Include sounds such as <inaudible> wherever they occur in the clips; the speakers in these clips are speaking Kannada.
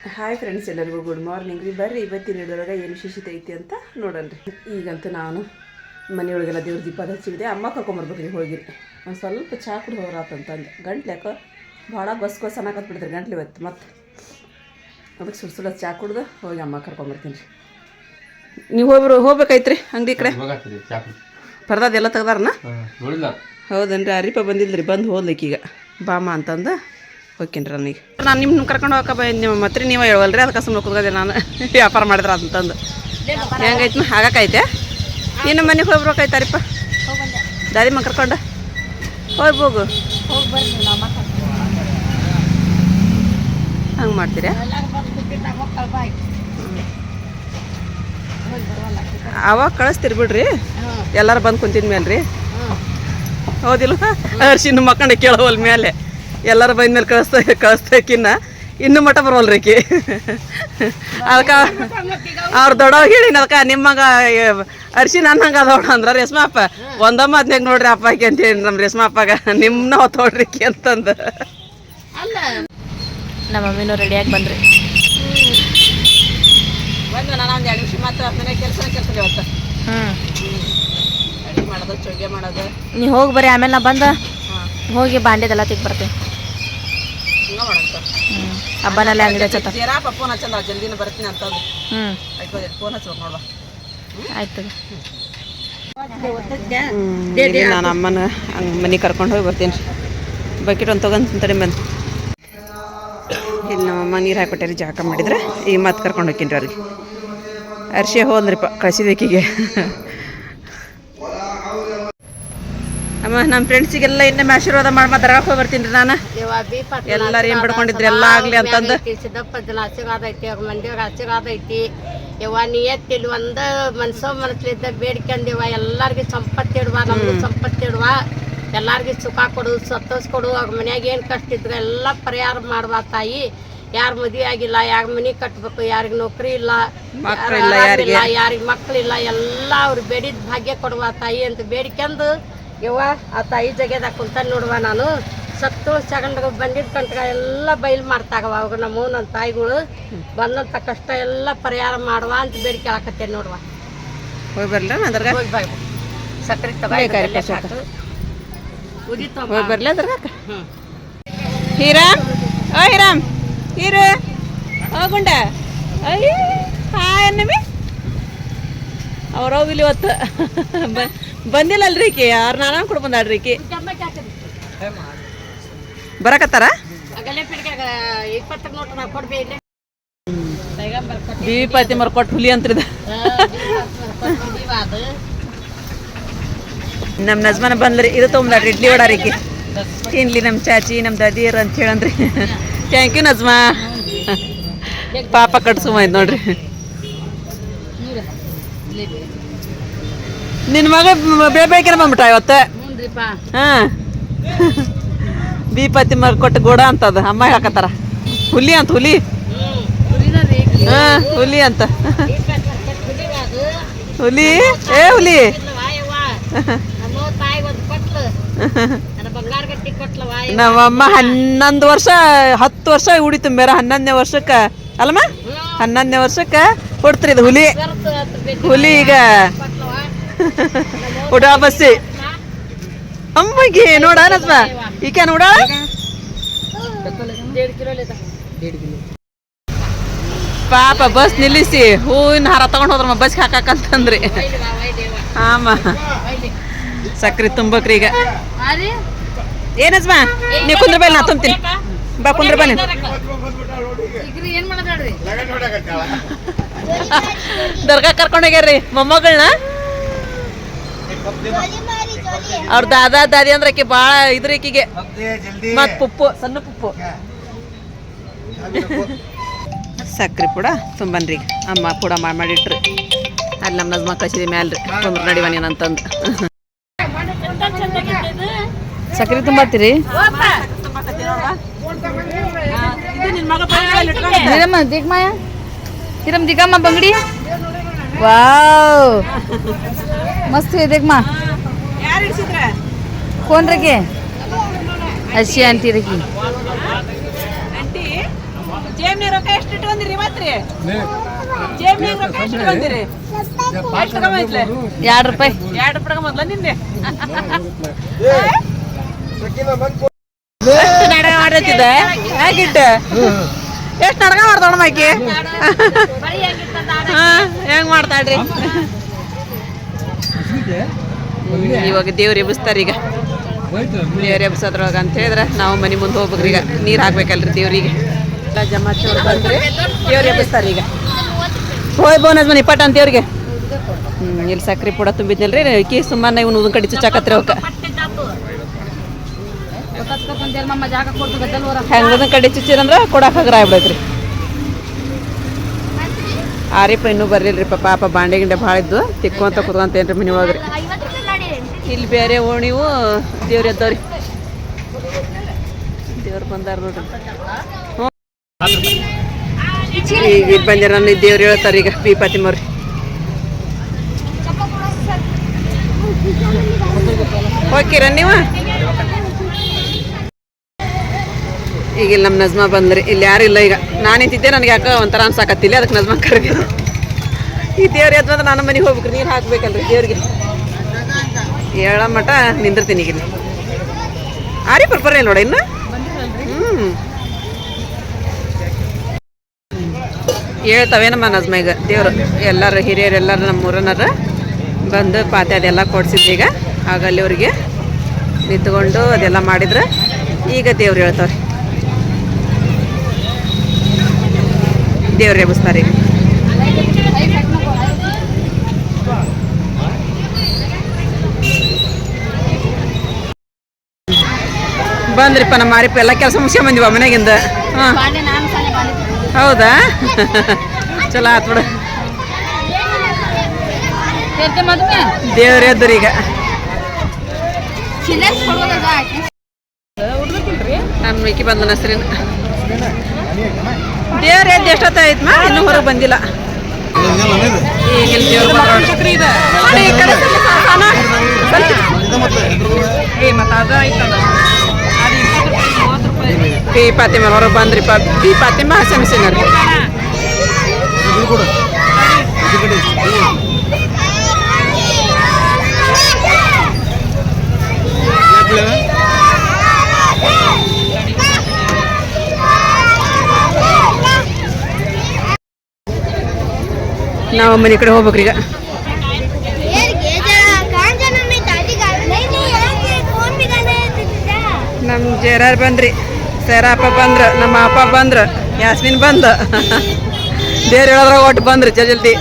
ಹಾಯ್ ಫ್ರೆಂಡ್ಸ್ ಎಲ್ಲರಿಗೂ ಗುಡ್ ಮಾರ್ನಿಂಗ್ ರೀ ಬರ್ರಿ ಇವತ್ತಿನ ಹಿಡಿದೊಳಗೆ ಏನು ವಿಶೇಷತೆ ಐತಿ ಅಂತ ನೋಡೋಣ ರೀ ಈಗಂತೂ ನಾನು ಮನೆಯೊಳಗೆಲ್ಲ ದೇವ್ರ ದೀಪ ಹಚ್ಚಿದೆ ಅಮ್ಮ ಕರ್ಕೊಂಬರ್ಬೇಕು ರೀ ಹೋಗಿರಿ. ಒಂದು ಸ್ವಲ್ಪ ಚಹಾ ಕುಡಿ ಹೋಗ್ರಾತಂತಂದು ಗಂಟ್ಲು ಯಾಕೋ ಭಾಳ ಗೊಸ್ ಗೊಸ್ ಅನ್ನಕತ್ಬಿಡ್ತಾರೆ ಗಂಟ್ಲು ಇವತ್ತು ಮತ್ತೆ ಅದಕ್ಕೆ ಸುಡ್ ಸುಡ ಚಹಾ ಕುಡ್ದು ಹೋಗಿ ಅಮ್ಮ ಕರ್ಕೊಂಬರ್ತೀನಿ ರೀ. ನೀವು ಹೋಗ್ಬರು ಹೋಗ್ಬೇಕಾಯ್ತು ರೀ ಅಂಗಡಿ ಕಡೆ? ಪರ್ದಾದೆಲ್ಲ ತೆಗ್ದಾರನ? ರೀ ಹೌದನ್ರಿ ಅರಿಪ ರೀ ಬಂದು ಹೋದ್ಲಿಕ್ಕೆ ಈಗ. ಬಾಮ ಅಂತಂದು ಹೋಗ್ತೀನಿ ನನಗೆ ನಾನು ನಿಮ್ಮ ಕರ್ಕೊಂಡು ಹೋಗಕ್ಕೆ ಬಂದು ನಿಮ್ಮ ಮತ್ತೆ ನೀವು ಹೇಳುವಲ್ರಿ? ಅದಕ್ಕೆ ಸುಮ್ಮನೆ ಕೂತ್ಕೊಂಡೆ ನಾನು. ವ್ಯಾಪಾರ ಮಾಡಿದ್ರೆ ಅಂತಂದು ಹೆಂಗೈತೆ ಆಗಕ್ಕೈತೆ ಇನ್ನು ಮನೆಗೆ ಹೋಗ್ಬೇಕಾಯ್ತಾರಿಪ್ಪ ದಾರಿ ಮಗ ಕರ್ಕೊಂಡು? ಹೋಗಿ ಹೋಗು. ಹಂಗೆ ಮಾಡ್ತೀರಾ? ಅವಾಗ ಕಳಿಸ್ತೀರಿ ಬಿಡ್ರಿ. ಎಲ್ಲರೂ ಬಂದು ಕುಂತಿದ್ಮೇಲೆ ರೀ ಹೌದಿಲ್ಲ ಅರ್ಶಿನ ಮಕ್ಕಂಡೆ ಕೇಳೋವಲ್ ಮೇಲೆ. ಎಲ್ಲರೂ ಬಂದ ಮೇಲೆ ಕಳಿಸ್ತಾ ಕಳಿಸ್ಬೇಕಿನ್ನ ಇನ್ನೂ ಮಠ ಬರೋಲ್ರಿ ಆಕಿ ಅದಕ್ಕೆ ಅವ್ರು ದೊಡ್ಡವಾಗ ಹೇಳಿನ ಅದಕ್ಕೆ ನಿಮ್ಮಂಗ ಅರ್ಶಿನ ಅನ್ನಂಗ ಅದೋಣ ಅಂದ್ರೆ ರೇಷ್ಮಪ್ಪ. ಒಂದಮ್ಮ ಹದಿನೈದು ನೋಡ್ರಿ ಅಪ್ಪ ಆಕಿ ಅಂತ ಹೇಳಿ ನಮ್ಮ ರೇಷ್ಮಪ್ಪಗ. ನಿಮ್ಮನ್ನ ಹೊತ್ತೋಡ್ರಿ ಆಕಿ ಅಂತಂದು. ನಮ್ಮ ಮಮ್ಮಿನೂ ರೆಡಿಯಾಗಿ ಬಂದ್ರಿ. ಬಂದು ನಾನು ಒಂದು ಎರಡು ನಿಮಿಷ ಮಾತ್ರ ಮನೆ ಕೆಲಸ ಕೆಲಸ ಇವತ್ತು. ಹ್ಞೂ ಮಾಡೋದು ಚೌಗೆ ಮಾಡೋದು. ನೀ ಹೋಗಿ ಬರ್ರಿ ಆಮೇಲೆ ನಾ ಬಂದ. ಹೋಗಿ ಬಾಂಡೆದೆಲ್ಲ ತೆಗೆ ಬರ್ತೀನಿ. ಹಿಂಗೆ ಹ್ಞೂ ಹಬ್ಬನಲ್ಲೇ ಅಂಗಡಿ ಹಚ್ಚತ್ತ ಜರಾಪ ಫೋನ್ ಹಚ್ಚಂದ ಜಲ್ದಿನ ಬರ್ತೀನಿ ಅಂತ ಹ್ಞೂ ಆಯ್ತು ಫೋನ್ ಹಚ್ಬೇಕು ನೋಡುವ. ಆಯ್ತು ನಾನು ಅಮ್ಮನ ಹಂಗೆ ಮನೆಗೆ ಕರ್ಕೊಂಡು ಹೋಗಿ ಬರ್ತೀನಿ ರೀ ಬಕೆಟ್ ಒಂದು ತೊಗೊಂಡು ತಡಿ ಬಂದು ಇಲ್ಲಿ ನಮ್ಮಮ್ಮ ನೀರು ಹಾಕ್ಬಿಟ್ಟಾರಿ ಜಾಕ ಮಾಡಿದ್ರೆ. ಈಗ ಮತ್ತೆ ಕರ್ಕೊಂಡು ಹೋಗ್ತೀನಿ ರೀ ಅವ್ರಿಗೆ ಅರ್ಶಿ ಹೋದ್ರಿಪ್ಪ ಕಳಿಸಿದಕ್ಕೀಗೆ ಅಮ್ಮ ನಮ್ಮ ಫ್ರೆಂಡ್ಸಿಗೆಲ್ಲ ಇನ್ನೊಮ್ಮೆ ಆಶೀರ್ವಾದ ಮಾಡಿ ಮತ್ತೆ ಬರ್ತೀನಿ ರೀ ನಾನು. ಎಲ್ಲರೂ ಏನು ಬಿಡ್ಕೊಂಡಿದ್ರಿ? ಎಲ್ಲ ಆಗಲಿ ಅಂತಂದು. ಜನ ಆಶೀರ್ವಾದ ಐತಿ ಅವ್ರ ಮಂದಿಯವ್ರ ಆಶೀರ್ವಾದ ಐತಿ. ಯವ್ವ ನಿಯತ್ತಿಲ್ ಒಂದು ಮನ್ಸೋ ಮನಸ್ಲಿದ್ದ ಬೇಡ್ಕೊಂಡಿವ ಎಲ್ಲಾರ್ಗಿ ಸಂಪತ್ತು ಇಡುವ ನಮ್ಮ ಸಂಪತ್ತು ಇಡುವ. ಎಲ್ಲಾರ್ಗಿ ಸುಖ ಕೊಡು ಸಂತೋಷ ಕೊಡು ಅವ್ರ ಮನ್ಯಾಗ ಏನು ಕಷ್ಟ ಇದ್ರೆ ಎಲ್ಲ ಪರಿಹಾರ ಮಾಡುವ ತಾಯಿ. ಯಾರ ಮದುವೆ ಆಗಿಲ್ಲ ಯಾರ ಮನೆ ಕಟ್ಟಬೇಕು ಯಾರಿಗೆ ನೌಕರಿ ಇಲ್ಲ ಇಲ್ಲ ಯಾರಿಗೆ? ಮಕ್ಕಳಿಲ್ಲ ಎಲ್ಲ ಅವ್ರು ಬೇಡಿದ ಭಾಗ್ಯ ಕೊಡುವ ತಾಯಿ ಅಂತ ಬೇಡ್ಕೊಂಡು ಯವ್ವ ಆ ತಾಯಿ ಜಗ್ಯದಾಗ ಕುಂತ ನೋಡುವ ನಾನು. ಸತ್ತು ಸಗಂಡ್ ಬಂದಿದ್ದ ಕಂಟ್ಗ ಎಲ್ಲ ಬಯಲು ಮಾಡ್ತಾಗವ ಅವಾಗ ನಮ್ಮ ನನ್ನ ತಾಯಿಗಳು. ಬಂದಂಥ ಕಷ್ಟ ಎಲ್ಲ ಪರಿಹಾರ ಮಾಡುವ ಅಂತ ಬೇಡಿಕೆ ಹಾಕತ್ತೇನೆ ನೋಡುವ. ಹೋಗಿ ಬರಲ ಹೋಗಿ ಬಾಯ್ ಸಕ್ಕರೆ ತಗೋ ಹೋಗಿ ಬರಲಿ ಅದ್ರಾಗ ಹೀರಾಮ್ ಓ ಹೀರಾಮ್ ಹೀರು. ಹೋಗುಂಡ ಅಯ್ಯ ಹಾಯ್ ಅನ್ನಮಿ. ಅವ್ರವ್ ಇಲ್ಲಿ ಇವತ್ತು ಬ- ಬಂದಿಲ್ಲಲ್ರಿ ಈಕಿ. ಅವ್ರ ನಾನ ಕೂಡ ಬಂದಾಳ್ರಿ ಈಕಿ. ಬರಕತ್ತಾರ? ದೀಪಾತಿ ಪಿಡಿಗೆ ಇಪ್ಪತ್ತು ನೋಟ್ ನಾ ಕೊಡ್ಬೇ ಇಲ್ಲಿ ಬಿ ಪತಿ ಮರ ಕೊಟ್ಟು ಹುಲಿ ಅದು ನಮ್ಮ ನಜ್ಮಾನ ಬಂದ್ರಿ, ಇದು ತೊಗೊಂಬಾಡ್ರಿ ಇಡ್ಲಿ ವಡಾರಿ ಈಕಿ. ತಿನ್ಲಿ ನಮ್ಮ ಚಾಚಿ ನಮ್ಮ ದದಿಯರ್ ಅಂತ ಹೇಳಂದ್ರಿ. Thank you Najma. ಪಾಪ ಕಟ್ಸುಮ ನೋಡ್ರಿ. ನಿನ್ನ ಮಗ ಬೇಬೇಕಿನ ಬಂದ್ಬಿಟ್ಟ ಇವತ್ತು? ಹಾಂ. ಬೀಪತಿ ಮರ ಕೊಟ್ಟು ಗೋಡ ಅದು ಅಮ್ಮ ಹಾಕತ್ತಾರ ಹುಲಿ ಅಂತ ಹುಲಿ. ಹಾಂ ಹುಲಿ ಅಂತ. ಹುಲಿ? ಏ ಹುಲಿ. ನಮ್ಮಮ್ಮ ಹನ್ನೊಂದು ವರ್ಷ ಹತ್ತು ವರ್ಷ ಉಡಿತು ಮೇರ ಹನ್ನೊಂದನೇ ವರ್ಷಕ್ಕೆ. ಅಲ್ಲಮ್ಮ? ಹನ್ನೊಂದನೇ ವರ್ಷಕ್ಕೆ ಕೊಡ್ತ್ರಿ ಇದು ಹುಲಿ. ಹುಲಿ ಈಗ. ಉಡಾ ಬಸ್ಸಿ. ಅಮ್ಮಗೆ ನೋಡ ದೇಡ್ ಕಿಲೋ ಲೇದ ಪಾಪ ಬಸ್ ನಿಲ್ಲಿಸಿ, ಹೂವಿನ ಹಾರ ತಗೊಂಡು ಹೋದ್ರಮ್ಮ ಬಸ್ ಹಾಕಕ್ಕಂತಂದ್ರಿ ಆಮ. ಸಕ್ರಿ ತುಂಬಕ್ರಿ ಈಗ. ಏನಜ್ಮ ನೀವು ಕುಂದ್ರ ಬೈಲ್ ನಾ ತುಂಬ್ತೀನಿ. ಬಾ, ಕುಂದ್ರ ಬನ್ನಿ ದರ್ಗಾ ಕರ್ಕೊಂಡು ಹೋಗ್ಯಾರ್ರಿ ಮೊಮ್ಮಗಳನ್ನ ಅವ್ರ ದಾದಾ ದಾದಿ ಅಂದ್ರೆ ಆಕಿ ಭಾಳ ಇದ್ರ ಈಕಿಗೆ ಮತ್ ಪುಪ್ಪು ಸಣ್ಣ ಪುಪ್ಪು. ಸಕ್ರಿ ಪುಡ ತುಂಬನ್ರಿ. ಈಗ ಅಮ್ಮ ಪುಡ ಮಾಡಿ ಮಾಡಿಟ್ರಿ. ಅಲ್ಲಿ ನಮ್ಮ ನಜ್ಮ ಕಸಿದ ಮ್ಯಾಲ್ರಿ. ಕುಂದ್ರ ನಡಿವನಿ ನೀನಂತಂದು ಸಕ್ರಿ ತುಂಬತ್ತೀರಿ? ಹಿರಮ್ಮ ದಿಗ್ಮಾಯ ಹಿರಮ್ಮ ದಿಗಮ್ಮ ಬಂಗಡಿ? ವಾವ್. ಮಸ್ತ್ ಇದೆ ದಿಗ್ಮ. ಯಾರು ಇಡ್ಸಿದ್ರ ಕೋನ್ರಗೆ ಹಸಿ ಆಂಟಿ ರೀ ರೊಕ್ಕ ಎಷ್ಟು ಬಂದಿರಿ ರೊಕ್ಕ ಎಷ್ಟು ಎಷ್ಟು ತಗೊಂಬೈತ್ಲೆ ಎರಡು ರೂಪಾಯಿ. ಎರಡು ರೂಪಾಯಿ ಮೊದ್ಲ ನಿನ್ನೆ ಮಾಡತ್ತಿದ್ದೆ ಹೇಗಿಟ್ಟ ಎಷ್ಟು ನಾಟಕ ಮಾಡ್ತಾಳ ಮಾಕಿ? ಹೆಂಗ್ ಮಾಡ್ತಾಳ್ರಿ? ಇವಾಗ ದೇವ್ರು ಎಬ್ಬಿಸ್ತಾರೆ ಈಗ. ದೇವ್ರ ಎಬ್ಸೋದ್ರೊಳಗ ಅಂತ ಹೇಳಿದ್ರೆ ನಾವು ಮನೆ ಮುಂದೆ ಹೋಗ್ಬೇಕ್ರಿ ಈಗ ನೀರು ಹಾಕ್ಬೇಕಲ್ರಿ ದೇವ್ರಿಗೆ. ಎಲ್ಲ ಜಮಾಚವ್ರು ಬಂದ್ರಿ ದೇವ್ರ ಎಬ್ಬಿಸ್ತಾರ ಈಗ. ಹೋಯ್ ಬೋನಸ್ ಮನಿ ಪಟ್ ಅಂತ ದೇವ್ರಿಗೆ. ಇಲ್ಲಿ ಸಕ್ರಿ ಪುಡ ತುಂಬಿದ್ನಲ್ರಿ? ಕಿ ಸುಮ್ಮನೆ ಇವ್ನು ಉದನ್ ಕಡಿ ಚುಚ್ಚಾಕತ್ರಿ ಅವಕ್ಕ ಹೆಂಗ್ ಉದನ್ ಕಡಿ ಚುಚ್ಚಿರಂದ್ರ ಕೊಡಾಕ ಹಗರ ಆಗ್ಬಿಡೈತ್ರಿ. ಆರಿಪ್ಪ ಇನ್ನೂ ಬರ್ಲಿಲ್ರಿ ಪಾಪ ಬಾಂಡೆ ಗಿಂಡೆ ಭಾಳ ಇದ್ದು ತಿಕ್ಕೊಂತ ಕುತ್ಕೊಂತೇನ್ರಿ ಮನೆ ಒಳಗ್ರಿ. ಇಲ್ಲಿ ಬೇರೆ ಓಣಿವು ದೇವ್ರ ಎದ್ದವ್ರಿ. ದೇವ್ರು ಬಂದಾರ ನೋಡ್ರಿ. ಈಗ ಇಲ್ಲಿ ಬಂದಿರ ನನ್ನ ದೇವ್ರು ಹೇಳ್ತಾರೆ ಈಗ, ಪಿ ಪಾತಿಮವ್ರಿ ಹೋಗ್ತೀರ ನೀವು? ಈಗ ಇಲ್ಲಿ ನಮ್ಮ ನಜ್ಮಾ ಬಂದ್ರಿ. ಇಲ್ಲಿ ಯಾರು ಇಲ್ಲ ಈಗ. ನಾನು ನಿಂತಿದ್ದೆ, ನನಗೆ ಯಾಕೆ ಒಂಥರ ಅನ್ಸಾಕತ್ತಿಲ್ಲ, ಅದಕ್ಕೆ ನಜ್ಮಾ ಕರೆದಿದ್ದು. ಈ ದೇವ್ರ ಎದ್ದು ಬಂದ್ರೆ ನಾನು ಮನೆಗೆ ಹೋಗ್ಬೇಕ್ರಿ, ನೀರು ಹಾಕ್ಬೇಕಲ್ರಿ ದೇವ್ರಿಗೆ. ಏಳ ಮಟ ನಿಂದಿರ್ತೀನಿ ಈಗ. ಇಲ್ಲಿ ಆರಿ ಬರ್ಬರ್ರಿ ನೋಡ ಇನ್ನು. ಹ್ಞೂ ಹೇಳ್ತಾವೆ ನಮ್ಮ ನಜ್ಮಾಗ? ದೇವ್ರು, ಎಲ್ಲರೂ ಹಿರಿಯರು ಎಲ್ಲರೂ ನಮ್ಮ ಊರನ್ನಾರ ಬಂದು ಪಾತೆ ಅದೆಲ್ಲ ಕೊಡ್ಸಿದ್ವಿ ಈಗ. ಆಗ ಅವ್ರಿಗೆ ನಿಂತ್ಕೊಂಡು ಅದೆಲ್ಲ ಮಾಡಿದ್ರೆ. ಈಗ ದೇವ್ರು ಹೇಳ್ತಾವ್ರಿ. ದೇವ್ರು ಎಬ್ಬಿಸ್ತಾರೆ ಈಗ ಬಂದ್ರಿಪ್ಪ ನಮ್ಮ ಮಾರಿಪ್ಪ ಎಲ್ಲ ಕೆಲಸ ಮುಗಿಸ್ಕೊಂಡ್ ಬಂದಿವ ಮನೆಗಿಂದ. ಹಾಂ. ಹೌದಾ? ಚಲೋ ಆತ್ ಬಿಡು. ದೇವ್ರ ಎದ್ದರು ಈಗ. ನಮ್ಮ ಮಿಕ್ಕಿ ಬಂದ ಹೆಸರಿನ ದೇವ್ರ ಎದ್ದು ಎಷ್ಟೊತ್ತಾಯ್ತು ಮಾ? ಇನ್ನೂ ಹೊರಗೆ ಬಂದಿಲ್ಲ. ಈಗ ದೇವ್ರ ಬಂದ್ರು ನೋಡಿ. ಈ ಕಡೆ? ಏ ಮತ್ತೆ ಅದು ಆಯ್ತಲ್ಲ ಅದು ಇಪ್ಪತ್ತು ರೂಪಾಯಿ ಮೂವತ್ತು ರೂಪಾಯಿ ಬಿ ಪಾತಿಮ ಹೊರಗೆ ಬಂದ್ರಿ ಬಿ ಪಾತಿಮ ಹಸಮಿಸಿನರಿ ನಾವು ಮನೆ ಕಡೆ ಹೋಗ್ಬೇಕ್ರಿ ಈಗ. ನಮ್ಗೆ ಜೇರಾರ್ ಬಂದ್ರಿ. ಸೇರಪ್ಪ ಬಂದ್ರ, ನಮ್ಮ ಅಪ್ಪ ಬಂದ್ರ, ಯಾಸ್ಮಿನ್ ಬಂದ. ದೇವ್ರ ಹೇಳೋದ್ರಾಗ ಒಟ್ಟು ಬಂದ್ರಿ, ಜಲ್ ಜಲ್ದಿ.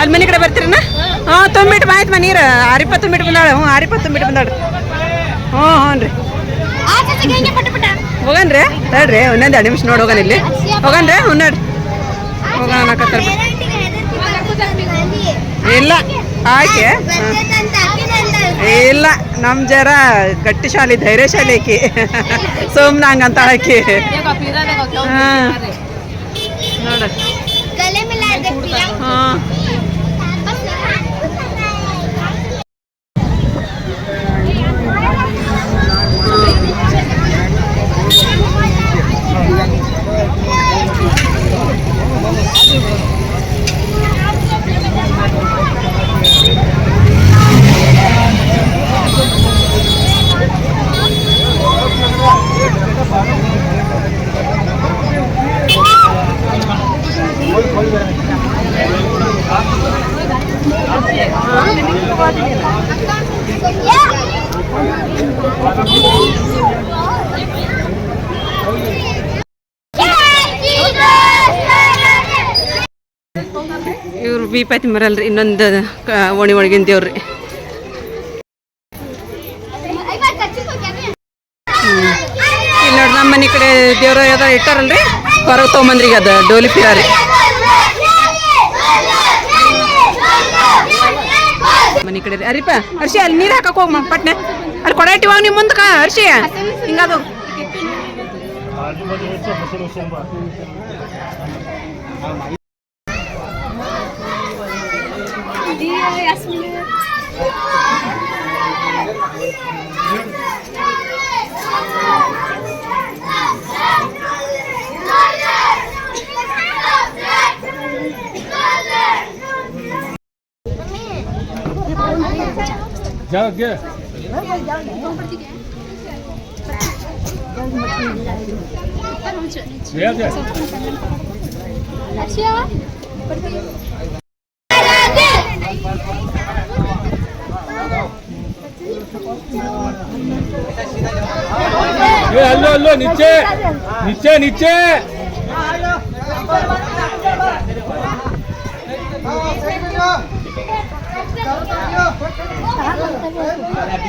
ಅಲ್ಲಿ ಮನೆ ಕಡೆ ಬರ್ತೀರಣ್ಣ ಹಾಂ ತುಂಬಿಟ್ಟು ಆಯ್ತು ಮಾ, ನೀರು. ಆರಿಪ್ಪ ತುಂಬಿಟ್ಟು ಬಂದಾಳೆ, ಹ್ಞೂ ಆರಿಪ್ಪ ತುಂಬಿಟ್ಟು ಬಂದಾಳ. ಹ್ಞೂ ಹ್ಞೂ ರೀ. ಹೋಗನ್ರಿ ತಡ್ರಿ, ಒಂದೊಂದು ಎರಡು ನಿಮಿಷ ನೋಡಿ ಹೋಗನ್ ಇಲ್ಲಿ. ಹೋಗನ್ರಿ ಹ್ಞೂ, ನೋಡ್ರಿ. ಹೋಗೋಣ ಅನ್ನಕತ್ತಾರ ಬಿಡ್ರಿ. ಇಲ್ಲ ನಮ್ ಜರ ಗಟ್ಟಿ ಜರ ಧೈರ್ಯ ಶಾಲಿ ಆಕಿ. ಸುಮ್ನೆ ಹಂಗಂತ ಆಕಿ. ಹಾಂ. ನೋಡ. ಇವ್ರು ರೀ ಪಾತಿ ಮರಲ್ರಿ ಇನ್ನೊಂದು ಓಣಿ ಒಣಗಿನ ದೇವ್ರಿ ಇಲ್ಲಿ ನೋಡ್ರಿ ನಮ್ಮ ಮನೆ ಕಡೆ ದೇವ್ರ ಯಾವ್ದಾರ ಇಟ್ಟಾರಲ್ರಿ? ಹೊರಗೆ ತೊಗೊಂಬಂದ್ರಿ ಈಗ ಅದು, ಡೋಲಿ ಪಿರಾರಿ. ಮನೆ ಕಡೆ ರೀ ಅರಿಪ ಅರ್ಷಿ ಅಲ್ಲಿ ನೀರು ಹಾಕಕ್ ಹೋಗ್ ಪಟ್ನೆ. ಅಲ್ಲಿ ಕೊಡ ಇಟ್ಟಿವಾಗ ನಿಮ್ಮ ಮುಂದಕ್ಕ ಅರ್ಷಿ ಹಿಂಗದು जाओ क्या? हेलो हेलो नीचे नीचे नीचे।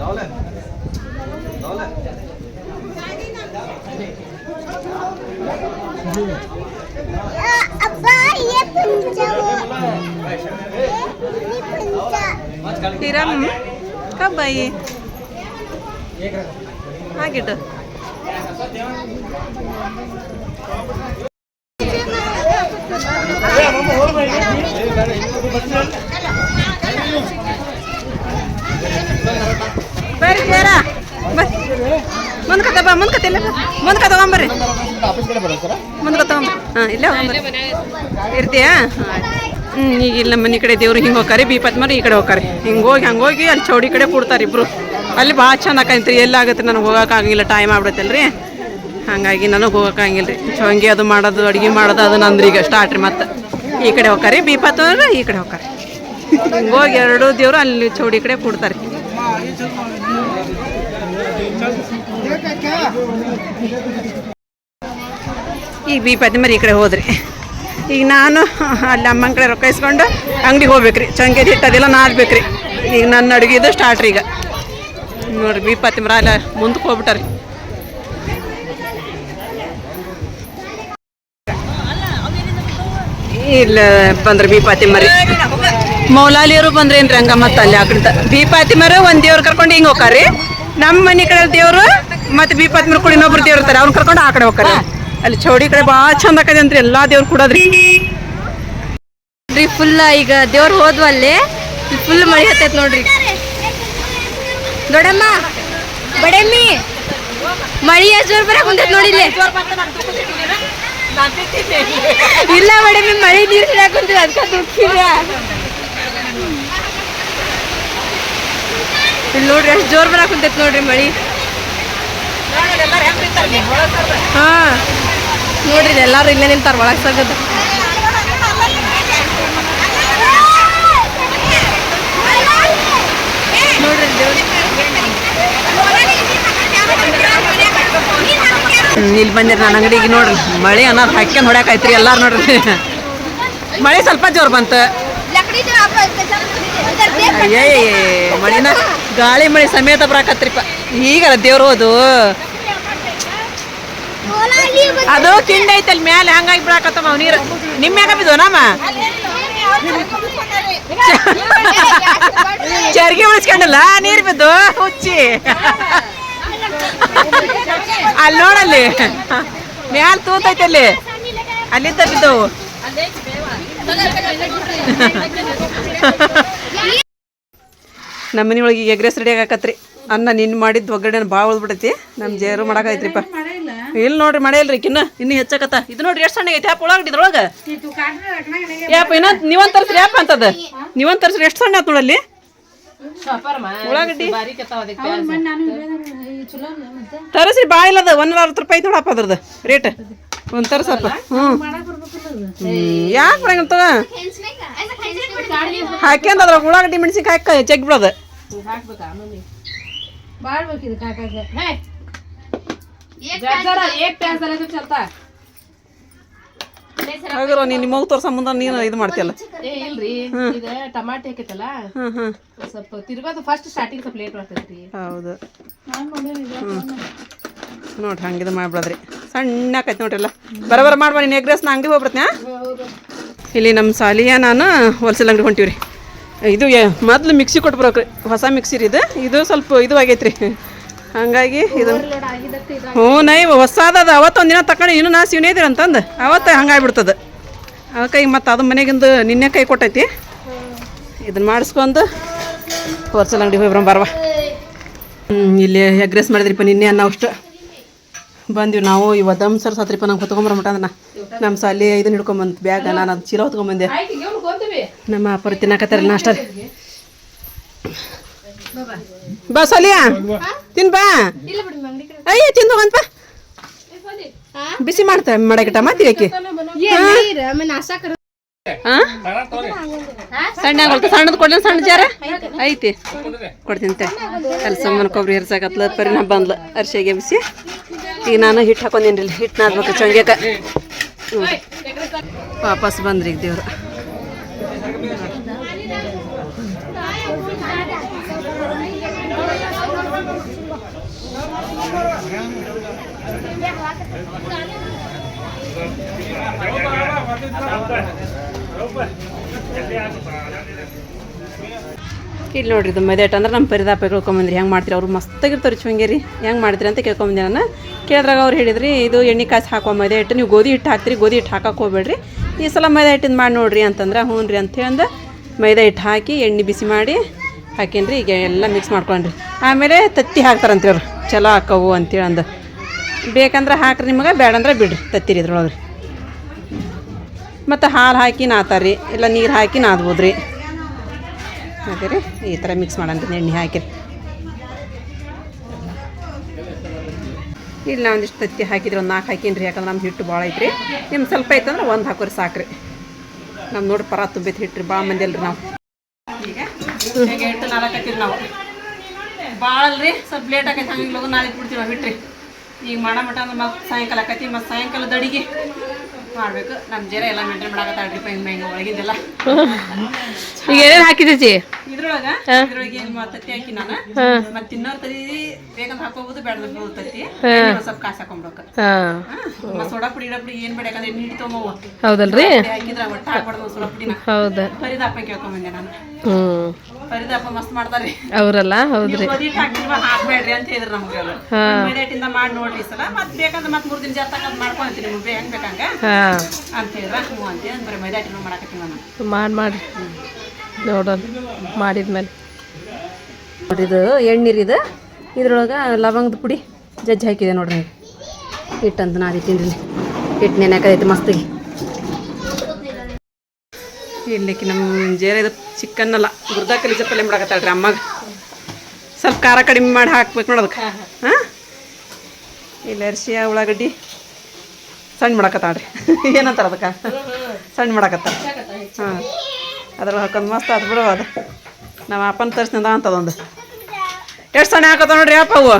ಅಲ್ಲೋ ಅಲ್ಲೋ ನಿಚ್ಚೆ ನಿಚ್ಚೆ ನಿಚ್ಚೆ ಹಿರಮ್ ಕಬ್ಬಾಯಿ ಹಾಗಿಟ್ಟು ಬರ್ರಿ ಜರ ಮುಂದ್ಕತ್ತ ಬಾ ಮುಂದ್ಕತ್ತ ಇಲ್ಲ ಮುಂದ್ಕ ತಗೊಂಬರ್ರಿ. ಮುಂದ್ಕ ತಗೊಂಬ ಹಾಂ, ಇಲ್ಲ ಇರ್ತೀಯಾ? ಹ್ಞೂ ಈಗ ಇಲ್ಲಿ ಮನೆ ಕಡೆ ದೇವ್ರು ಹಿಂಗೆ ಹೋಗ್ತಾರೆ, ಬೀಪತ್ ಮರಿ ಈ ಕಡೆ ಹೋಗ್ತಾರೆ. ಹಿಂಗೆ ಹೋಗಿ, ಹಂಗೆ ಹೋಗಿ ಅಲ್ಲಿ ಚೌಡಿ ಕಡೆ ಕೂಡ್ತಾರೆ ಇಬ್ರು. ಅಲ್ಲಿ ಭಾಳ ಚಂದ ಆಕೈತ್ರಿ ಎಲ್ಲಾಗುತ್ತೆ ನನಗೆ ಹೋಗೋಕ್ಕಾಗಂಗಿಲ್ಲ ಟೈಮ್ ಆಗ್ಬಿಡತ್ತಲ್ಲ ರೀ ಹಾಗಾಗಿ ನನಗೆ ಹೋಗೋಕ್ಕಾಗಿಲ್ಲ ರೀ ಚವಂಗಿ ಅದು ಮಾಡೋದು, ಅಡುಗೆ ಮಾಡೋದು ಅದು ನಂದ್ರಿ ಈಗ ಸ್ಟಾರ್ಟ್ ರೀ ಮತ್ತೆ. ಈ ಕಡೆ ಹೋಗ್ತಾರೆ, ಬೀಪತ್ ಅಂದ್ರೆ ಈ ಕಡೆ ಹೋಗ್ತಾರೆ. ಹಿಂಗೆ ಹೋಗಿ ಎರಡು ದೇವ್ರು ಅಲ್ಲಿ ಚೌಡಿ ಕಡೆ ಕೊಡ್ತಾರೆ. ಈಗ ಬಿ ಮರಿ ಈ ಕಡೆ ಹೋದ್ರಿ. ಈಗ ನಾನು ಅಲ್ಲಿ ಅಮ್ಮನ ಕಡೆ ರೊಕ್ಕ ಇಸ್ಕೊಂಡು ಅಂಗಡಿಗೆ ಹೋಗ್ಬೇಕ್ರಿ. ಚಂಗೇರಿ ಹಿಟ್ಟು ಅದೆಲ್ಲ ನಾದ್ಬೇಕ್ರಿ. ಈಗ ನನ್ನ ಅಡುಗೆದು ಸ್ಟಾರ್ಟ್ ರೀ ಈಗ. ನೋಡ್ರಿ, ಬಿ ಮರ ಅಲ್ಲ ಮುಂದಕ್ಕೆ ಹೋಗ್ಬಿಟ್ಟಾರಿ ಇಲ್ಲ, ಬಂದ್ರೆ ಬಿ ಪಾತಿಮರಿ ಮೌಲಾಲಿಯವರು ಬಂದ್ರೆ ಏನ್ರಿ ಹಂಗ ಮತ್ತೆ ಅಲ್ಲಿ ಆ ಬಿ ಪಾತಿಮರು ಮರ ಒಂದ್ ದೇವ್ರು ಕರ್ಕೊಂಡು ಹಿಂಗೆ ಹೋಗ್ರಿ ನಮ್ಮ ಮನೆ ಕಡೆ ದೇವ್ರು ಮತ್ತೆ ಬಿ ಮರ ಕೂಡ ಇನ್ನೊಬ್ರು ದೇವ್ರು ಇರ್ತಾರೆ. ಅವ್ನ ಕರ್ಕೊಂಡು ಆ ಕಡೆ ಹೋಗ್ತಾರೆ. ಅಲ್ಲಿ ಚೌಡಿ ಕಡೆ ಭಾಳ ಚಂದ ಆಕದೆ ಅಂತ್ರಿ. ಎಲ್ಲಾ ದೇವ್ರು ಕೂಡದ್ರಿ ಫುಲ್ ಈಗ ದೇವ್ರು ಹೋದ್ವಲ್ಲಿ ಫುಲ್ ಮಳೆ ಹತ್ತೈತ್ ನೋಡ್ರಿ. ದೊಡಮ್ಮ ಬಡಮ್ಮಿ ಮಳಿ ಜೋರ್ ಬರಕ್ ಕುಂತೈತ್ ನೋಡಿ ಇಲ್ಲಿ. ಇಲ್ಲ ಬಡಮ್ಮಿ ಮಳಿ ನೀರ್ ಕುಂತಿದ್ ಅದಕ್ಕ ದುಃಖಿಲ್ಲ ಇಲ್ಲಿ ನೋಡ್ರಿ ಅಷ್ಟು ಜೋರ್ ಬರಕ್ ಕುಂತೈತ್ ನೋಡ್ರಿ ಮಳಿ. ಹಾ. ನೋಡ್ರಿ ಎಲ್ಲಾರು ಇಲ್ಲೇ ನಿಂತಾರ ಒಳಗ್ ಹ್ಮ್, ಇಲ್ಲಿ ಬಂದಿರಿ ನನ್ನ ಅಂಗಡಿಗೆ ನೋಡ್ರಿ. ಮಳೆ ಅನ್ನೋದು ಹಾಕ್ಯಂಡ್ ಹೊಡ್ಯಾಕೈತ್ರಿ ಎಲ್ಲಾರು ನೋಡ್ರಿ. ಮಳೆ ಸ್ವಲ್ಪ ಜೋರ್ ಬಂತು. ಏ ಮಳಿನ ಗಾಳಿ ಮಳಿ ಸಮೇತ ಬರಾಕತ್ರಿಪ್ಪ ಈಗಲ್ಲ ದೇವ್ರು ಹೋದು ಅದು ಕಿಂಡ ಐತಲ್ ಮ್ಯಾಲೆ, ಹಂಗಾಗಿ ಬಿಡಾಕತ್ತಮ್ಮ ನೀರು. ನಿಮ್ಮ ಮ್ಯಾಗ ಬಿದ್ದೋನಮ್ಮ ಚರ್ಗಿ ಉಳಿಸ್ಕೊಂಡಲ್ಲ, ನೀರು ಬಿದ್ದು, ಹುಚ್ಚಿ. ಅಲ್ಲಿ ನೋಡಲ್ಲಿ. ಮ್ಯಾಲ್ ತೂತೈತೆ ಅಲ್ಲಿ ಅಲ್ಲಿಂದ ಬಿದ್ದವು. ಒಳಗೆ ಈಗ ಎಗ್ರೆಸ್ ರೆಡಿ ಆಗಾಕತ್ರಿ. ಅನ್ನ ನಿನ್ನ ಮಾಡಿದ್ದು ಒಗ್ಗರಣೆ ಭಾಳ ಉಳ್ಬಿಡತಿ ನಮ್ಮ ಜೇರು ಮಾಡಾಕೈತ್ರಿಪ್ಪ ಇಲ್ಲಿ. ನೋಡ್ರಿ ಮಾಡೇಲ್ರಿ ಕಿನ್ನ ಇನ್ನು ಹೆಚ್ಚಕತ್ತ. ಇದು ನೋಡ್ರಿ ಎಷ್ಟು ಸಣ್ಣ ಐತಿ ಯಾಪ ಉಳ್ಳಾಗಡ್ಡಿ ಇದ್ರೊಳಗೆ? ಯಾಪ ಇನ್ನ ನೀವಂತ ತರ್ಸ್ರಿ ಯಾಪ ಅಂತದ. ನೀವಂತ ತರ್ಸ್ರಿ ಎಷ್ಟು ಸಣ್ಣ ಆತ್ ನೋಡಲ್ಲಿ ಉಳ್ಳಾಗಡ್ಡಿ. ತರಸ್ರಿ ಭಾಳ ಇಲ್ಲದ ಒಂದ್ ಅರವತ್ತು ರೂಪಾಯಿ ನೋಡಪ್ಪ ಅದ್ರದ್ದು ರೇಟ್. ಒಂದು ತರ್ಸಪ್ಪ ಹ್ಞೂ ಯಾಕೆ ಬರಂಗ ಹಾಕ್ಯಂದ ಅದ್ರಾಗ ಉಳ್ಳಾಗಡ್ಡಿ ಮೆಣಸಿನ್ಕಾಯಿ ಹಾಕಿ ಚೆಕ್ ಬಿಡೋದು. ಹೋಗಿರೋ ನೀನು ನಿಮ್ಮ ತೋರ್ಸ ಮುಂದೆ ನೀನು ಇದು ಮಾಡ್ತೀಯಲ್ಲ? ಏ ಇಲ್ರಿ ಇದ ಟಮಾಟಿ ಹಾಕೈತಲ್ಲ? ಸ್ವಲ್ಪ ತಿರ್ಗೋದು ಫಸ್ಟ್ ಸ್ಟಾರ್ಟಿಂಗ್ ಸ್ವಲ್ಪ ಲೇಟ್ ಮಾಡ್ತೈತ್ರಿ ಹೌದು. ನೋಡ್ರಿ ಇದು ಮಾಡ್ಬಿಡದ್ರಿ. ಸಣ್ಣ ಆಕೈತಿ ನೋಡ್ರಿ ಎಲ್ಲ ಬರ ಬರ ಮಾಡ್ಬಾ ನೀನು ಎಗ್ರೆಸ್ ನಾ ಅಂಗಡಿ ಹೋಗ್ಬಿಡ್ತೀನಿ ಇಲ್ಲಿ ನಮ್ಮ ಸಾಲಿಯ ನಾನು ಹೋಲ್ಸೇಲ್ ಅಂಗಡಿ ಹೊಂಟಿವ್ರಿ. ರೀ ಇದು ಮೊದಲು ಮಿಕ್ಸಿ ಕೊಟ್ಬಿಡ್ರಿ ಹೊಸ ಮಿಕ್ಸಿ ರೀ ಇದು. ಇದು ಸ್ವಲ್ಪ ಇದು ಆಗೈತ್ರಿ ಹಂಗಾಗಿ ಇದು ಹ್ಞೂ ನೈ ಹೊಸದದ ಅವತ್ತು ಒಂದಿನ ತಕೊಂಡು ಇನ್ನೂ ನಾ ಸಿವನೇ ಇದ್ದೀರಿ ಅಂತಂದು. ಅವತ್ತು ಹಂಗಾಗ್ಬಿಡ್ತದೆ. ಅದಕ್ಕೆ ಈಗ ಮತ್ತು ಅದು ಮನೆಗಿಂದು ನಿನ್ನೆ ಕೈ ಕೊಟ್ಟೈತಿ. ಇದನ್ನ ಮಾಡಿಸ್ಕೊಂಡು ಹೋಲ್ಸೇಲ್ ಅಂಗಡಿ ಹೋಗಿ ಬರವ ಹ್ಞೂ ಇಲ್ಲಿ ಎಗ್ ರೈಸ್ ಮಾಡಿದ್ರಿಪ್ಪ ನಿನ್ನೆ ಅನ್ನೋ ಅಷ್ಟು. ಬಂದ್ವಿ. ನಾವು ಈ ವದಮ್ ಸರ್ ಸತ್ರಿಪ್ಪ ನಂಗೆ ಹೊತ್ಕೊಂಬರಮಟ ಅದನ್ನ ನಮ್ಮ ಸಾಲಿ ಇದನ್ನ ಹಿಡ್ಕೊಂಬಂದು ಬ್ಯಾಗ ನಾನು ಅದು ಚೀಲ ಹೊತ್ಕೊಂಬಂದೆ ನಮ್ಮ ಅಪ್ಪರು ತಿನ್ನಕತ್ತಾರ ನಾಷ್ಟ ಬಾ ಸಾಲಿಯಾ. ತಿನ್ ಬಾ. ಅಯ್ಯ ತಿಂದು ಬಾ. ಬಿಸಿ ಮಾಡ್ತಾ ಮಾಡಕಿಟ್ಟ ಮಾತಿ ಯಾಕೆ ಸಣ್ಣ ಸಣ್ಣದ ಸಣ್ಣದು ಕೊಡ್ಲಿ ಸಣ್ಣ ಜಾರ? ಐತಿ. ಕೊಡ್ತೀನಿ. ತೆ ಅಲ್ಲಿ ಸುಮ್ಮನೆ ಕೊಬ್ಬರಿ ಪರಿ ಪರಿಣಾಮ ಬಂದ್ಲ ಅರ್ಶಿಗೆ ಬಿಸಿ. ಈಗ ನಾನು ಹಿಟ್ಟು ಹಾಕೊಂಡೀನಿ ರೀ ಹಿಟ್ಟು ನಾದ್ಬೇಕು ಚಂಗ್ಯಾಕ. ಹ್ಞೂ ವಾಪಸ್ ಬಂದ್ರಿ ಈಗ ದೇವ್ರು. ಇಲ್ಲಿ ನೋಡ್ರಿ ಇದು ಮೈದಾಟ ಅಂದ್ರೆ ನಮ್ಮ ಪರಿದಾಪ ಕೇಳ್ಕೊಂಬಂದ್ರಿ. ಹೆಂಗೆ ಮಾಡ್ತೀರಿ? ಅವ್ರು ಮಸ್ತಾಗಿರ್ತಾರೆ ಚುಂಗೇರಿ ಹೆಂಗೆ ಮಾಡ್ತೀರಿ ಅಂತ ಕೇಳ್ಕೊಂಬಂದಿ ನಾನು. ಕೇಳಿದ್ರಾಗ ಅವ್ರು ಹೇಳಿದ್ರಿ, ಇದು ಎಣ್ಣೆ ಕಾಸು ಹಾಕೋ ಮೈದಾ ಹಿಟ್ಟು ನೀವು ಗೋಧಿ ಹಿಟ್ಟು ಹಾಕ್ತೀರಿ, ಗೋಧಿ ಹಿಟ್ಟು ಹಾಕಕ್ಕೆ ಹೋಗ್ಬೇಡ್ರಿ. ಈ ಸಲ ಮೈದಾ ಹಿಟ್ಟಿಂದ ಮಾಡಿ ನೋಡ್ರಿ ಅಂತಂದ್ರೆ ಹ್ಞೂ ರೀ ಅಂತ ಹೇಳಂದು. ಮೈದಾ ಹಿಟ್ಟು ಹಾಕಿ, ಎಣ್ಣೆ ಬಿಸಿ ಮಾಡಿ ಹಾಕೇನ್ರಿ. ಈಗ ಎಲ್ಲ ಮಿಕ್ಸ್ ಮಾಡ್ಕೊಂಡ್ರಿ. ಆಮೇಲೆ ತತ್ತಿ ಹಾಕ್ತಾರಂತ್ರಿ ಅವ್ರು. ಚಲೋ ಹಾಕವು ಅಂತೇಳಿ ಅಂದ ಬೇಕಂದ್ರೆ ಹಾಕ್ರಿ ನಿಮಗೆ ಬೇಡಂದ್ರೆ ಬಿಡ್ರಿ ತತ್ತಿರಿ ಇದ್ರೊಳಗೆ ಮತ್ತು ಹಾಲು ಹಾಕಿ ನಾತಾರಿ ಇಲ್ಲ ನೀರು ಹಾಕಿ ನಾದ್ಬೋದು ರೀ ಅದೇ ರೀ, ಈ ಥರ ಮಿಕ್ಸ್ ಮಾಡಂತ ಎಣ್ಣೆ ಹಾಕಿರಿ. ಇಲ್ಲಿ ನಾವು ಒಂದಿಷ್ಟು ತತ್ತಿ ಹಾಕಿದ್ರಿ, ಒಂದು ನಾಲ್ಕು ಹಾಕೀನಿ ಯಾಕಂದ್ರೆ ನಮ್ಮ ಹಿಟ್ಟು ಭಾಳ ಐತ್ರಿ. ನಿಮ್ಮ ಸ್ವಲ್ಪ ಐತಂದ್ರೆ ಒಂದು ಹಾಕೋರಿ ಸಾಕ್ರಿ. ನಮ್ಮ ನೋಡಿ ಪರ ತುಂಬೈತಿ ಹಿಟ್ರಿ ಭಾಳ ಮಂದಿ ಅಲ್ರಿ ನಾವು. ಈಗ ಹಿಟ್ಟು ನಾಲ್ಕು ನಾವು. ಭಾಳ ಅಲ್ರಿ, ಸ್ವಲ್ಪ ಲೇಟ್ ಆಕೈತಿ, ಹಂಗೆ ಲಗು ನಾಳೆ ಬಿಡ್ತೀವಿ ಹಿಟ್ರಿ. ಈಗ ಮಾಡ ಮಟ ಅಂದ್ರೆ ಮತ್ತೆ ಸಾಯಂಕಾಲ ಆಕೈತಿ, ಮತ್ತು ಸಾಯಂಕಾಲದ ಅಡಿಗೆ. ಮಾಡ್ಬೇಕು. ನಮ್ಮ ಜೀರ ಎಲ್ಲ ಮೇಂಟೈನ್ ಮಾಡಕತ್ತಾಳ್ರಿ ಹೆಂಗ್ ಹಿಂಗೆ ಒಳಗಿಂದೆಲ್ಲ <laughs> ಈಗ ಏನೇನು ಹಾಕಿದೈತಿ ಇದ್ರೊಳಗ ಇದ್ರೊಳಗೆ ಏನ್ ಮಾ- ತತ್ತಿ ಹಾಕಿ ನಾನು? ಮತ್ತೆ ತಿನ್ನೋರ್ ತತ್ತಿ ಬೇಕಂತ ಹಾಕೋಬಹುದು ಬೇಡ ತತ್ತಿ. ಸ್ವಲ್ಪ ಕಾಸು ಹಾಕೊಂಡ್ಬೇಕು ಮತ್ತೆ ಸೋಡಾ ಪುಡಿ ಇಡ ಪುಡಿ ಏನ್ ಬೇಡ ಯಾಕಂದ್ರೆ ಎಣ್ಣೆ ಹಿಡಿತೋಮವ ಹೌದಲ್ರಿ? ಹಾಕಿದ್ರ ಒಟ್ಟ ಹಾಕ್ಬಾರ್ದು ಸೋಡಾ ಪುಡಿನ. ಹೌದು. ಪರಿದಾಪ ಕೇಳ್ಕೊಂಬಂದೆ ನಾನು. ಹ್ಞೂ ಪರಿದಾಪ ಮಸ್ತ್ ಮಾಡ್ತಾರ್ರಿ ಅವರಲ್ಲ? ಹೌದ್ರಿ. ಗೋಧಿ ಹಿಟ್ಟು ಹಾಕ್ಬೇಡ್ರಿ ಅಂತ ಹೇಳಿದ್ರು ನಮ್ಗೆ ಅವರು. ಮೈದಾಟಿಂದ ಮಾಡಿ ನೋಡ್ರಿ ಸಲ. ಮತ್ತೆ ಬೇಕಂದ್ರೆ ಮತ್ತೆ ಮೂರು ದಿನ ಜಾತಕ ಮಾಡ್ಕೊಂತೀನಿ ನಿಮ್ಗೆ ಹೆಂಗ್ ಬೇಕಂಗ? ಹಾಂ. ಅಂತ ಹೇಳಿದ್ರ. ಹ್ಞೂ ಅಂತ ಬರೀ ಮೈದಾಟಿನ ಮಾಡಕತ್ತೀನಿ ನಾನು. ಮಾಡಿ ಮಾಡಿ ನೋಡೋಣ. ಮಾಡಿದ್ಮೇಲೆ. ನೋಡ್ರಿ ಇದು ಎಣ್ಣೀರು ಇದು. ಇದ್ರೊಳಗೆ ಲವಂಗದ ಪುಡಿ ಜಜ್ಜಿ ಹಾಕಿದೆ ನೋಡ್ರಿ ಹಿಟ್ಟಂತ ನಾ ರೀ ಹಿಟ್ಟು ನೆನೆಕೈತಿ ಮಸ್ತಿಗೆ. ಇರ್ಲಿಕ್ಕೆ ನಮ್ಮ ಜೇರ ಇದು ಚಿಕನ್ ಅಲ್ಲ ಗುರ್ದಾ ಕಲಿಜ ಪಲ್ಯ ಮಾಡಕತ್ತಾಳ್ರಿ ಅಮ್ಮಗೆ. ಸ್ವಲ್ಪ ಖಾರ ಕಡಿಮೆ ಮಾಡಿ ಹಾಕ್ಬೇಕು ನೋಡೋದಕ್ಕೆ ಹಾಂ ಇಲ್ಲಿ ಅರ್ಶಿಯ ಉಳ್ಳಾಗಡ್ಡಿ ಸಣ್ಣ ಮಾಡಕತ್ತಾಳ್ರಿ. <laughs> ಏನಂತಾರ ಅದಕ್ಕೆ? ಸಣ್ಣ ಮಾಡಕತ್ತ ಹಾಂ. ಅದ್ರೊಳಗೆ ಹಾಕೊಂಡು ಮಸ್ತ್ ಅದು ಬಿಡು ಅದು. ನಮ್ಮ ಅಪ್ಪನ ತರ್ಸಿನಿಂದ ಅಂತದೊಂದು ಎಷ್ಟು ಸಣ್ಣ ಹಾಕತ್ತ ನೋಡ್ರಿ ಅಪ್ಪ ಅವು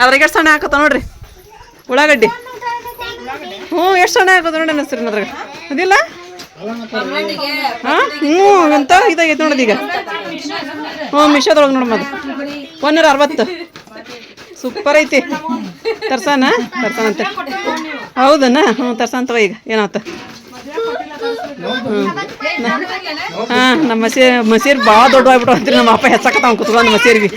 ಅದ್ರಾಗ ಎಷ್ಟು ಸಣ್ಣ ಹಾಕತ್ತ ನೋಡ್ರಿ. ಉಳ್ಳಾಗಡ್ಡಿ. ಹ್ಞೂ ಎಷ್ಟು ಸಣ್ಣ ಹಾಕೋದು ನೋಡಿ ಅನ್ನಿಸ್ರಿ ಅದ್ರಾಗ. ಅದಿಲ್ಲ? ಹ್ಞೂ ಅಂತ ಇದಾಗೈತೆ ನೋಡೋದು ಈಗ. ಹ್ಞೂ, ಮಿಶೋದೊಳಗೆ ನೋಡಿ ಮದು ಒಂದೂರ ಅರವತ್ತು. ಸೂಪರ್ ಐತಿ. ತರ್ಸಾನ ತರ್ಸಾನಂತೆ ಹೌದನ ಹ್ಞೂ ತರ್ಸಾನಂತ ಈಗ. ಏನಾತ? ಹಾಂ, ನಮ್ಮ ಮಸೀರ್ ಮಸೀರ್ ಭಾಳ ದೊಡ್ಡ ಆಗ್ಬಿಟ್ಟು ಅಂತೀರಿ ನಮ್ಮ ಅಪ್ಪ ಹೆಚ್ಚಾಕತ್ತಾವ ಕುತ್ಕೊಂಡು ಮಸೀರ್ಗೆ.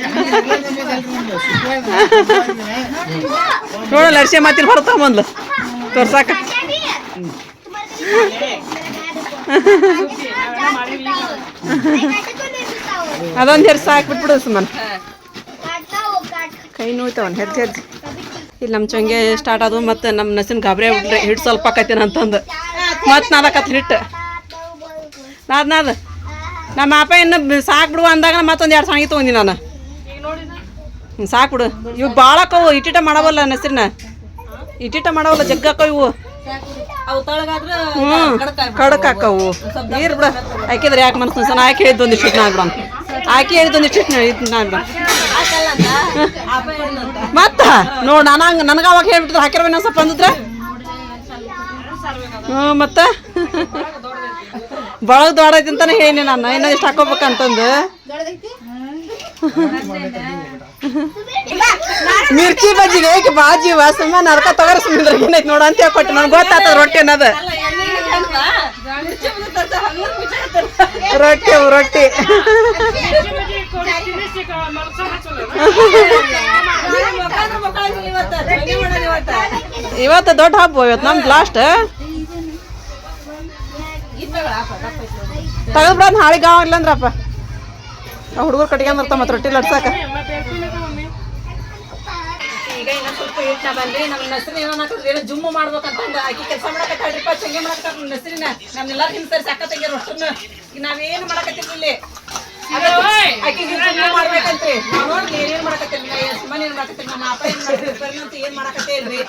ನೋಡಲ್ಲ ಅರ್ಶಿ ಮಾತಿನ ಬರ್ತಾವ ಬಂದ್ಲು ತೋರ್ಸಾಕ. ಅದೊಂದು ಹೆರ್ಸ ಹಾಕ್ಬಿಟ್ಬಿಡು ಸುಮ್ಮನೆ ಕೈ ನೋಯ್ತವನ್ ಹೆಜ್ಜೆ ಹೆಜ್ಜೆ. ಇಲ್ಲಿ ನಮ್ಮ ಚಂಗೆ ಸ್ಟಾರ್ಟ್ ಆದವು ಮತ್ತು ನಮ್ಮ ನಸಿನ ಗಾಬರಿ ಆಗ್ಬಿಟ್ರೆ ಹಿಟ್ಟು ಸ್ವಲ್ಪ ಆಕೈತೇನ ಅಂತಂದು. ಮತ್ತು ನಾಲ್ಕತ್ತು ಹಿಟ್ಟು ನಾದ್ ನಾದ್. ನಮ್ಮ ಅಪ್ಪ ಇನ್ನು ಸಾಕು ಬಿಡುವ ಅಂದಾಗ ಮತ್ತೊಂದು ಎರಡು ಸಾಂಗಿ ತೊಗೊಂಡಿ ನಾನು. ಸಾಕ್ಬಿಡು ಸಾಕು ಬಿಡು. ಇವು ಭಾಳ ಇಟ್ಟಿಟ ಮಾಡವಲ್ಲ ನಸಿರನ್ನ ಇಟ್ಟಿಟ ಮಾಡವಲ್ಲ ಜಗ್ಗಕ್ಕವು ಇವು. ಹ್ಞೂ ಕಡಕ್ ಹಾಕವು. ನೀರು ಬಿಡ. ಹಾಕಿದ್ರೆ ಯಾಕೆ ಮನಸ್ಸು ಸಣ್ಣ ಹಾಕಿ ಹೇಳಿದ್ದು ಒಂದಿಷ್ಟು ಹಿಟ್ಟು ನಾಗ್ಬಿಡ. ಹಾಕಿ ಹೇಳಿದ್ದು ಒಂದಿಷ್ಟು ಹಿಟ್ಟು ನಾಗ್ಬಿಡ. ಮತ್ತ? ನೋಡ್ ನಾನು ಹಂಗೆ ನನಗೆ ಅವಾಗ ಹೇಳ್ಬಿಟ್ಟಿದ್ರೆ ಹಾಕಿರ್ಬೇನ ಸ್ವಲ್ಪ ಅಂದಿದ್ರೆ? ಹ್ಞೂ ಮತ್ತೆ? ಬಳಗ್ ದೊಡ್ಡ ಅಂತಾನೆ ಹೇಳಿ ನಾನು. ಇನ್ನೊಂದಿಷ್ಟು ಹಾಕೋಬೇಕಂತಂದು. ಮಿರ್ಚಿ ಬಜ್ಜಿ ಏಕೆ ಬಾಜಿ ಸುಮ್ಮ ನರ್ಕ ತಗೋರ ಸುಮ್ಮನೆ ಅಂತ ಹೇಳ್ಕೊಟ್ಟು ನನಗೆ ಗೊತ್ತಾಗ್ತದ ರೊಟ್ಟಿ ಅನ್ನೋದು. ರೊಟ್ಟಿ ರೊಟ್ಟಿ. ಇವತ್ತು ದೊಡ್ಡ ಹಬ್ಬ ಇವತ್ತು, ನಮ್ದು ಲಾಸ್ಟ್ ತಗದ್ಬಿಡ ನಾಳೆ ಗಾವ ಇಲ್ಲಂದ್ರಪ್ಪ ಹುಡುಗರು ಕಟ್ಕೊಂಡ್ಬರ್ತಾವ ಮತ್ತೆ ರೊಟ್ಟಿ ಲಡ್ಸಾಕ ಈಗ ಇನ್ನ ಸ್ವಲ್ಪ ಹಿಟ್ಟ ಬಂದ್ರಿ ನಮ್ಮ ಹೆಸರು ಏನೋ ಏನೋ ಜುಮ್ಮು ಮಾಡ್ಬೇಕಂತಂದ ಆಕಿ ಕೆಲಸ ಮಾಡಕತ್ತಾಳ್ರಿಪ್ಪ ಚಂಗೆ ಮಾಡಕತ್ತಾರ ನಮ್ಮ ಹೆಸರಿನ ನಮ್ನೆಲ್ಲಾರು ಹಿಂಸರಿ ತೆಗಿಯೋ ಅಷ್ಟನ್ನು ಈಗ ನಾವೇನು ಮಾಡಕತ್ತಿರ್ಲಿ ಇಲ್ಲಿ? ಆಕಿಗೆ ಮಾಡ್ಬೇಕಂತ್ರಿ. ನಾವ್ ನೋಡ್ರಿ ಏನೇನ್ ಮಾಡಕತ್ತೀರಿ ನಾ ಎಷ್ಟ್ ಮನೆ ಏನ್ ಮಾಡಕತ್ತೀರಿ ನಮ್ಮ ಅಪ್ಪ ಏನ್ ಮಾಡ್ತಿರ್ತಾರೆ ಅಂತ ಏನ್ ಮಾಡಕತ್ತೇ ಇಲ್ರಿ?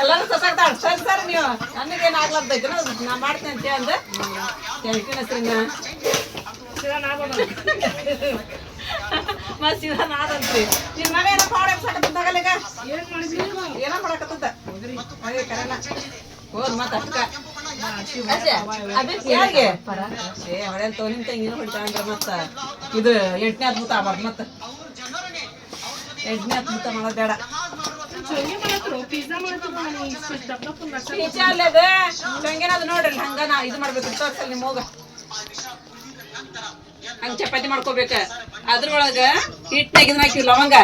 ಎಲ್ಲಾರು ಸಸಾಕ್ತಾಳ ಸರಿ ಸರ್ ನೀವು. ನನಗೇನು ಆಗ್ಲಾರ್ದೈತೆ ನಾ ಮಾಡ್ತೇನೆ ಅಂತ ಅಂದ. ಹೆಂಡತಿನ ಹೆಸರಿನ <laughs> ಮತ್ ಸೀದಾ ನಾದಂತ್ರಿ ನಿನ್ ಮಗ ಏನೋ ಏನ್ ಈಗ ಏನೋ ಮಾಡಕತ್ತಂತ? ಅದೇ ಕರಲ್ಲ ಹೋದ್ ಮತ್ತ ಅಷ್ಟಕ ಯಾರಿಗೆ? ಏ ತೋನಿನ್ ತಂಗಿನ ಮತ್ತ ಇದು ಎಂಟನೇ ಅದ್ಭುತ ಆಗ್ಬಾರ್ದು ಮತ್ತ. ಎಂಟನೇ ಅದ್ಭುತ ಮಾಡೋದ್ ಬೇಡ. ನೋಡ್ರಿ ಹಂಗ ನಾ ಇದು ಮಾಡ್ಬೇಕು ತೋರ್ಸಲ್ ಹೋಗ. ಹಂಗ ಚಪಾತಿ ಮಾಡ್ಕೋಬೇಕ. ಅದ್ರೊಳಗ ಹಿಟ್ನಾಗ ಇದನ್ನ ಹಾಕಿ ಲವಂಗ.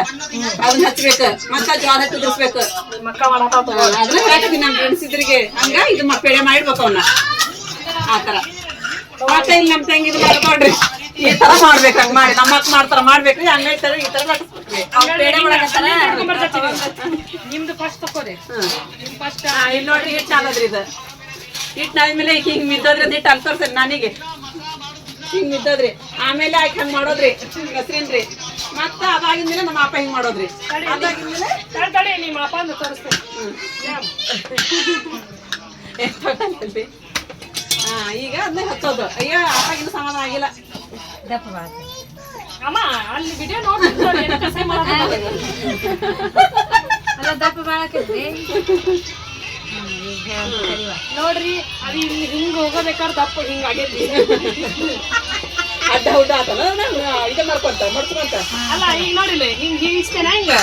ಅದನ್ನ ಹಚ್ಬೇಕ. ಮತ್ತ ಜ್ವಾಳ ಉದುರ್ಸ್ಬೇಕು. ಅದನ್ನ ಹಾಕಿದ್ವಿ ನಮ್ ಫ್ರೆಂಡ್ಸ್ ಇದ್ರಿಗೆ. ಹಂಗ ಇದು ಪೇಡೆ ಮಾಡಿಡ್ಬೇಕು ಅವನ್ನ ಆತರ ಮತ್ತೆ ಇಲ್ಲಿ ನಮ್ ತಂಗಿ ಇದು ಮಾಡ್ಕೊಂಡ್ರಿ. ಈ ತರ ಮಾಡ್ಬೇಕು ಹಂಗ ಮಾಡಿ. ನಮ್ಮ ಅಕ್ಕ ಮಾಡ್ತಾರ ಮಾಡ್ಬೇಕ್ರಿ ಹಂಗ ಈ ತರ ಈ ತರ ನಿಮ್ದು. ಫಸ್ಟ್ ತಕೋರಿ ಇಲ್ಲಿ ನೋಡ್ರಿ ಹಿಟ್ಟು ನಾದದ್ರಿ ಇದು. ಹಿಟ್ಟು ಆದ್ಮೇಲೆ ಹಿಂಗ್ ಮಿದ್ದೋದ್ರಿಂದ ಹಿಟ್ಟು ಅಲ್ಲಿ ತೋರ್ಸರಿ ನನಗೆ. ಹಿಂಗ್ ಇದ್ದದ್ರಿ. ಆಮೇಲೆ ಆಕೆ ಹಂಗ್ ಮಾಡೋದ್ರಿ. ಹಸ್ರಿನ್ರಿ ಮತ್ತ ಅದಾಗಿಂದ ನಮ್ಮ ಅಪ್ಪ ಹಿಂಗ್ ಮಾಡೋದ್ರಿ. ತಡಿ ನಿಮ್ಮ ಅಪ್ಪ ಅಂತ ತೋರಿಸ್ತೇನೆ. ಎಷ್ಟ್ ಹೊತ್ತಲ್ಲಿ? ಹಾ ಈಗ ಅದನ್ನ ಹಚ್ಚೋದು. ಅಯ್ಯೋ ಅಪ್ಪಾಗಿನ ಸಮಾನ ಆಗಿಲ್ಲ. ದಪ್ಪ ಅಮ್ಮ ಅಲ್ಲಿ ವಿಡಿಯೋ ನೋಡಿ ಕಸೆ ಅಲ್ಲ ದಪ್ಪ ಮಾಡಾಕತ್ರಿ ನೋಡ್ರಿ ಅದು ಇಲ್ಲಿ ಹಿಂಗ್ ಹೋಗಬೇಕಾದ್ರೆ ತಪ್ಪು ಹಿಂಗ್ ಆಗೈತಿ. ಅಡ್ಡ ಹುಡ್ಡ ಆತಲ್ಲ ಇದು ಮಾಡ್ಕೊಂತ ಮಡ್ಸ್ಕೊಂತ. ಅಲ್ಲ ಈಗ ನೋಡಿಲ್ಲ ಹಿಂಗ್ ಹಿಂಗ್? ಇಷ್ಟೇನ ಹಿಂಗ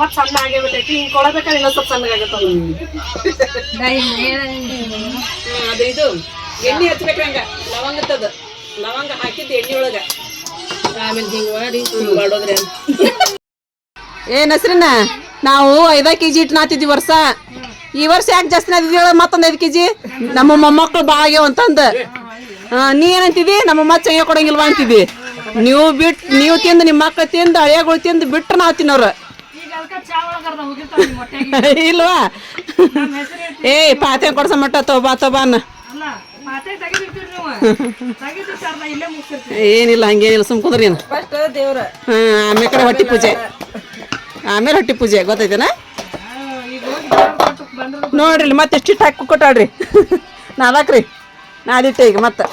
ಮತ್ ಸಣ್ಣ ಆಗೇಬಿಟ್ಟೈತಿ ಹಿಂಗ್ ಕೊಡಬೇಕಾದ್ರೆ ಇನ್ನೊಂದ್ ಸ್ವಲ್ಪ ಸಣ್ಣಗಾಗತ್ತ ಆಗತ್ತ ಅದು ಇದು ಎಣ್ಣೆ ಹಚ್ಬೇಕು ಹಂಗ ಲವಂಗತ್ತದ ಲವಂಗ ಹಾಕಿದ್ದು ಎಣ್ಣೆ ಒಳಗ ಆಮೇಲೆ ಹಿಂಗ್ ಮಾಡಿ ಮಾಡೋದ್ರೆ ಏನ್ ಹೆಸ್ರಿನ ನಾವು ಐದ ಕೆಜಿ ಹಿಟ್ಟು ನಾತಿದ್ವಿ ವರ್ಷ. ಈ ವರ್ಷ ಯಾಕೆ ಜಾಸ್ತಿ ನಾತಿದ್ವಿ ಮತ್ತೊಂದು ಐದು ಕೆಜಿ? ನಮ್ಮ ಮೊಮ್ಮಕ್ಕಳು ಭಾಳ ಆಗ್ಯಾವ ಅಂತಂದ. ನೀ ಏನಂತಿದಿ? ನಮ್ಮ ಮಚ್ಚ ಚೆಂಗ ಕೊಡಂಗಿಲ್ವಾ ಅಂತಿದ್ದಿ ನೀವು ಬಿಟ್ಟು ನೀವು ತಿಂದು ನಿಮ್ಮ ಮಕ್ಕಳು ತಿಂದು ಹಳೆಗಳು ತಿಂದು ಬಿಟ್ರೆ ನಾವು ತಿನ್ನೋರು. <laughs> ಇಲ್ವಾ? ಏಯ್ ಪಾತೆ ಕೊಡ್ಸ ಮಟ್ಟ ತೋಬಾ ತೋಬಾ ಅನ್ನ ಅಲ್ಲ ಮಾತೆ ತೆಗಿದಿರ್ತೀರಿ ನೀವು ತೆಗಿದಿರ್ತಾರ ಇಲ್ಲೇ ಮುಗಿಸಿರ್ತೀವಿ ಏನಿಲ್ಲ ಹಂಗೇನಿಲ್ಲ ಸುಮ್ ಕುದ್ರಿ ಫಸ್ಟ್ ದೇವ್ರ. ಹಾ ಆಮೇಲೆ ಕಡೆ ಹೊಟ್ಟಿ ಪೂಜೆ. ಆಮೇಲೆ ಹೊಟ್ಟಿ ಪೂಜೆ ಗೊತ್ತೈತೇನ ನೋಡ್ರಿ ಮತ್ತೆ ಇಷ್ಟಿಟ್ಟು ಹಾಕಿ ಕೊಟ್ಟಾಡ್ರಿ. ನಾಲ್ಕು ರೀ ನಾ ಈಗ ಮತ್ತೆ.